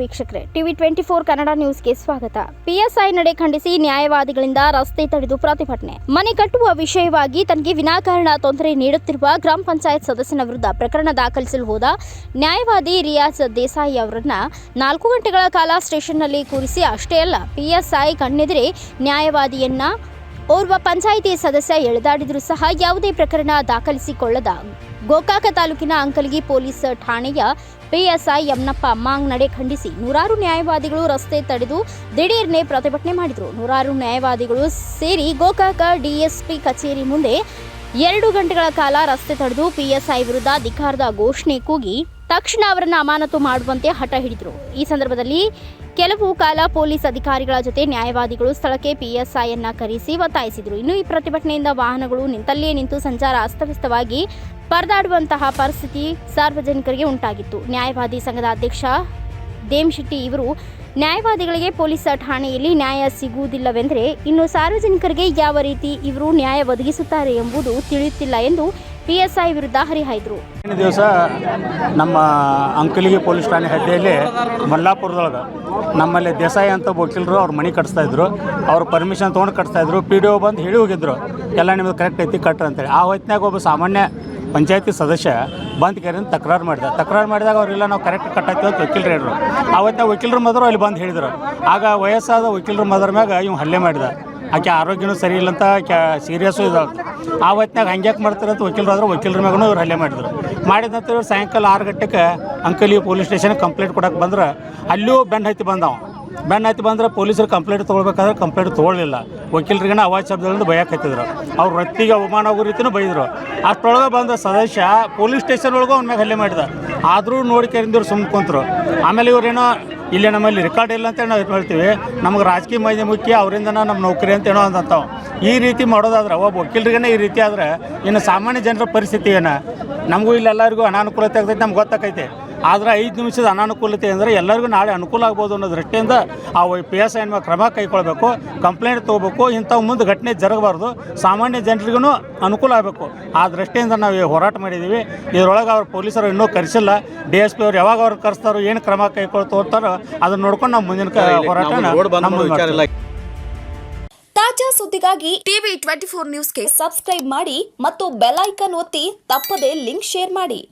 ವೀಕ್ಷಕರೇ, TV twenty four Kannada ನ್ಯೂಸ್ಗೆ ಸ್ವಾಗತ. ಪಿಎಸ್ಐ ನಡೆ ಖಂಡಿಸಿ ನ್ಯಾಯವಾದಿಗಳಿಂದ ರಸ್ತೆ ತಡೆದು ಪ್ರತಿಭಟನೆ. ಮನೆ ಕಟ್ಟುವ ವಿಷಯವಾಗಿ ತನಗೆ ವಿನಾಕಾರಣ ತೊಂದರೆ ನೀಡುತ್ತಿರುವ ಗ್ರಾಮ ಪಂಚಾಯತ್ ಸದಸ್ಯನ ವಿರುದ್ಧ ಪ್ರಕರಣ ದಾಖಲಿಸಲು ಹೋದ ನ್ಯಾಯವಾದಿ ರಿಯಾಜ್ ದೇಸಾಯಿ ಅವರನ್ನ ನಾಲ್ಕು ಗಂಟೆಗಳ ಕಾಲ ಸ್ಟೇಷನ್ನಲ್ಲಿ ಕೂರಿಸಿ ಅಷ್ಟೇ ಅಲ್ಲ, ಪಿಎಸ್ಐ ಕಣ್ಣೆದುರೇ ನ್ಯಾಯವಾದಿಯನ್ನ ಓರ್ವ ಪಂಚಾಯಿತಿ ಸದಸ್ಯ ಎಳೆದಾಡಿದರೂ ಸಹ ಯಾವುದೇ ಪ್ರಕರಣ ದಾಖಲಿಸಿಕೊಳ್ಳದ. ಗೋಕಾಕ ತಾಲೂಕಿನ ಅಂಕಲಗಿ ಪೊಲೀಸ್ ಠಾಣೆಯ ಪಿಎಸ್ಐ ಯಮ್ನಪ್ಪ ಅಮ್ಮಾಂಗ್ ನಡೆ ಖಂಡಿಸಿ ನೂರಾರು ನ್ಯಾಯವಾದಿಗಳು ರಸ್ತೆ ತಡೆದು ದಿಢೀರ್ನೆ ಪ್ರತಿಭಟನೆ ಮಾಡಿದರು. ನೂರಾರು ನ್ಯಾಯವಾದಿಗಳು ಸೇರಿ ಗೋಕಾಕ ಡಿಎಸ್ಪಿ ಕಚೇರಿ ಮುಂದೆ ಎರಡು ಗಂಟೆಗಳ ಕಾಲ ರಸ್ತೆ ತಡೆದು ಪಿಎಸ್ಐ ವಿರುದ್ಧ ಧಿಕಾರದ ಘೋಷಣೆ ಕೂಗಿ ತಕ್ಷಣ ಅವರನ್ನು ಅಮಾನತು ಮಾಡುವಂತೆ ಹಠ ಹಿಡಿದರು. ಈ ಸಂದರ್ಭದಲ್ಲಿ ಕೆಲವು ಕಾಲ ಪೊಲೀಸ್ ಅಧಿಕಾರಿಗಳ ಜೊತೆ ನ್ಯಾಯವಾದಿಗಳು ಸ್ಥಳಕ್ಕೆ ಪಿಎಸ್ಐಯನ್ನ ಕರೆಸಿ ಒತ್ತಾಯಿಸಿದರು. ಇನ್ನು ಈ ಪ್ರತಿಭಟನೆಯಿಂದ ವಾಹನಗಳು ನಿಂತಲ್ಲೇ ನಿಂತು ಸಂಚಾರ ಅಸ್ತವ್ಯಸ್ತವಾಗಿ ಪರದಾಡುವಂತಹ ಪರಿಸ್ಥಿತಿ ಸಾರ್ವಜನಿಕರಿಗೆ ಉಂಟಾಗಿತ್ತು. ನ್ಯಾಯವಾದಿ ಸಂಘದ ಅಧ್ಯಕ್ಷ ದೇಮ್ಶೆಟ್ಟಿ ಇವರು, ನ್ಯಾಯವಾದಿಗಳಿಗೆ ಪೊಲೀಸ್ ಠಾಣೆಯಲ್ಲಿ ನ್ಯಾಯ ಸಿಗುವುದಿಲ್ಲವೆಂದರೆ ಇನ್ನು ಸಾರ್ವಜನಿಕರಿಗೆ ಯಾವ ರೀತಿ ಇವರು ನ್ಯಾಯ ಒದಗಿಸುತ್ತಾರೆ ಎಂಬುದು ತಿಳಿಯುತ್ತಿಲ್ಲ ಎಂದು ಪಿಎಸ್ಐ ವಿರುದ್ಧ ಹರಿಹಾಯ್ದರು. ದಿವಸ ನಮ್ಮ ಅಂಕಲಿಗೆ ಪೊಲೀಸ್ ಠಾಣೆ ಹದ್ದಿಯಲ್ಲಿ ಮಲ್ಲಾಪುರದೊಳಗೆ ನಮ್ಮಲ್ಲಿ ದೇಸಾಯಿ ಅಂತ ವಕೀಲರು ಅವ್ರ ಮನೆ ಕಟ್ಸ್ತಾ ಇದ್ರು. ಅವ್ರ ಪರ್ಮಿಷನ್ ತೊಗೊಂಡು ಕಟ್ತಾ ಇದ್ರು. ಪಿ ಡಿ ಒ ಬಂದು ಹೇಳಿ ಹೋಗಿದ್ರು. ಎಲ್ಲ ನಿಮ್ದು ಕರೆಕ್ಟ್ ಐತಿ, ಕಟ್ರ ಅಂತೇಳಿ. ಆ ಹೊತ್ತಿನಾಗ ಒಬ್ಬ ಸಾಮಾನ್ಯ ಪಂಚಾಯತಿ ಸದಸ್ಯ ಬಂದು ಕೇರಿಂದ ತಕರಾರು ಮಾಡಿದ. ತಕರಾರು ಮಾಡಿದಾಗ ಅವರೆಲ್ಲ ನಾವು ಕರೆಕ್ಟ್ ಕಟ್ಟಾಯ್ತೀವಿ ಅಂತ ವಕೀಲರು ಹೇಳಿದ್ರು ಆವತ್ತಿನ ವಕೀಲರು ಮದರು ಅಲ್ಲಿ ಬಂದು ಹೇಳಿದರು. ಆಗ ವಯಸ್ಸಾದ ವಕೀಲರು ಮದರ ಮ್ಯಾಗ ಇವ್ ಹಲ್ಲೆ ಮಾಡಿದ. ಆಕೆ ಆರೋಗ್ಯನೂ ಸರಿ ಇಲ್ಲ ಅಂತ ಕ್ಯಾ ಸೀರಿಯಸ್ಸು ಇದಾವೆ ಆ ಹೊತ್ನಾಗ ಹಂಗ್ಯಾಕೆ ಮಾಡ್ತಾರೆ ಅಂತ ವಕೀಲರು ಆದ್ರೆ ವಕೀಲರ ಮ್ಯಾಗೂ ಇವ್ರು ಹಲ್ಲೆ ಮಾಡಿದ್ರು. ಮಾಡಿದ ನಂತರ ಸಾಯಂಕಾಲ ಆರು ಗಂಟೆಗೆ ಅಂಕಲಿ ಪೊಲೀಸ್ ಸ್ಟೇಷನ್ಗೆ ಕಂಪ್ಲೇಂಟ್ ಕೊಡಕ್ಕೆ ಬಂದ್ರೆ ಅಲ್ಲೂ ಬೆನ್ ಹತ್ತಿ ಬಂದವ. ಬೆನ್ನು ಹತ್ತಿ ಬಂದ್ರೆ ಪೊಲೀಸರು ಕಂಪ್ಲೇಂಟ್ ತೊಗೊಳ್ಬೇಕಾದ್ರೆ ಕಂಪ್ಲೇಂಟ್ ತೊಗೊಳ್ಳಿಲ್ಲ ವಕೀಲರಿಗೇನ ಅವಾಜ್ ಶಬ್ದಗಳಿಂದ ಹತ್ತಿದ್ರು ಅವ್ರ ವೃತ್ತಿಗೆ ಅವಮಾನ ಆಗೋ ರೀತಿಯೂ ಬೈದರು. ಅಷ್ಟೊಳಗೆ ಬಂದ ಸದಸ್ಯ ಪೊಲೀಸ್ ಸ್ಟೇಷನ್ ಒಳಗೂ ಅವ್ನ ಮ್ಯಾಗ ಹಲ್ಲೆ ಮಾಡಿದ. ಆದರೂ ನೋಡಿ ಕೇರಿಂದವ್ರು ಸುಮ್ಮನೆ ಕುಂತರು. ಆಮೇಲೆ ಇವ್ರೇನೋ ಇಲ್ಲಿ ನಮ್ಮಲ್ಲಿ ರೆಕಾರ್ಡ್ ಇಲ್ಲ ಅಂತೇಳಿ ನಾವು ಹೇಳ್ತೀವಿ. ನಮಗೆ ರಾಜಕೀಯ ಮೈದ ಮುಖ್ಯ ಅವರಿಂದ ನಮ್ಮ ನೌಕರಿ ಅಂತ ಏನೋ ಅಂದಂತಾವ ಈ ರೀತಿ ಮಾಡೋದಾದ್ರೆ, ಒಬ್ಬ ವಕೀಲರಿಗೇನೆ ಈ ರೀತಿ ಆದ್ರೆ, ಇನ್ನು ಸಾಮಾನ್ಯ ಜನರ ಪರಿಸ್ಥಿತಿ ಏನು? ನಮಗೂ ಇಲ್ಲೆಲ್ಲರಿಗೂ ಅನಾನುಕೂಲತೆ ಆಗ್ತೈತೆ, ನಮ್ಗೆ ಗೊತ್ತಾಕೈತೆ. ಆದ್ರೆ ಐದು ನಿಮಿಷದ ಅನಾನುಕೂಲತೆ ಅಂದರೆ ಎಲ್ಲರಿಗೂ ನಾಳೆ ಅನುಕೂಲ ಆಗ್ಬೋದು ಅನ್ನೋ ದೃಷ್ಟಿಯಿಂದ ಆ ಪಿ ಎಸ್ ಐ ಕ್ರಮ ಕೈಗೊಳ್ಬೇಕು ಕಂಪ್ಲೇಂಟ್ ತೊಗೋಬೇಕು ಇಂಥವು ಮುಂದೆ ಘಟನೆ ಜರಗಬಾರ್ದು. ಸಾಮಾನ್ಯ ಜನರಿಗೂ ಅನುಕೂಲ ಆಗಬೇಕು. ಆ ದೃಷ್ಟಿಯಿಂದ ನಾವು ಈ ಹೋರಾಟ ಮಾಡಿದ್ದೀವಿ. ಇದರೊಳಗೆ ಅವ್ರು ಪೊಲೀಸರು ಇನ್ನೂ ಕರೆಸಿಲ್ಲ. ಡಿ ಎಸ್ ಪಿ ಅವ್ರು ಯಾವಾಗ ಅವ್ರು ಕರೆಸ್ತಾರೋ ಏನು ಕ್ರಮ ಕೈಗೊಳ್ತಾ ಹೋಗ್ತಾರೋ ಅದನ್ನ ನೋಡ್ಕೊಂಡು ನಾವು ಮುಂದಿನ ಕ- ಹೋರಾಟ ನಮ್ಮ ತಾಜಾ ಸುದ್ದಿಗಾಗಿ ಟಿವಿ ಟ್ವೆಂಟಿ ಫೋರ್ ನ್ಯೂಸ್ಗೆ ಸಬ್ಸ್ಕ್ರೈಬ್ ಮಾಡಿ ಮತ್ತು ಬೆಲ್ ಐಕನ್ ಒತ್ತಿ ತಪ್ಪದೇ ಲಿಂಕ್ ಶೇರ್ ಮಾಡಿ.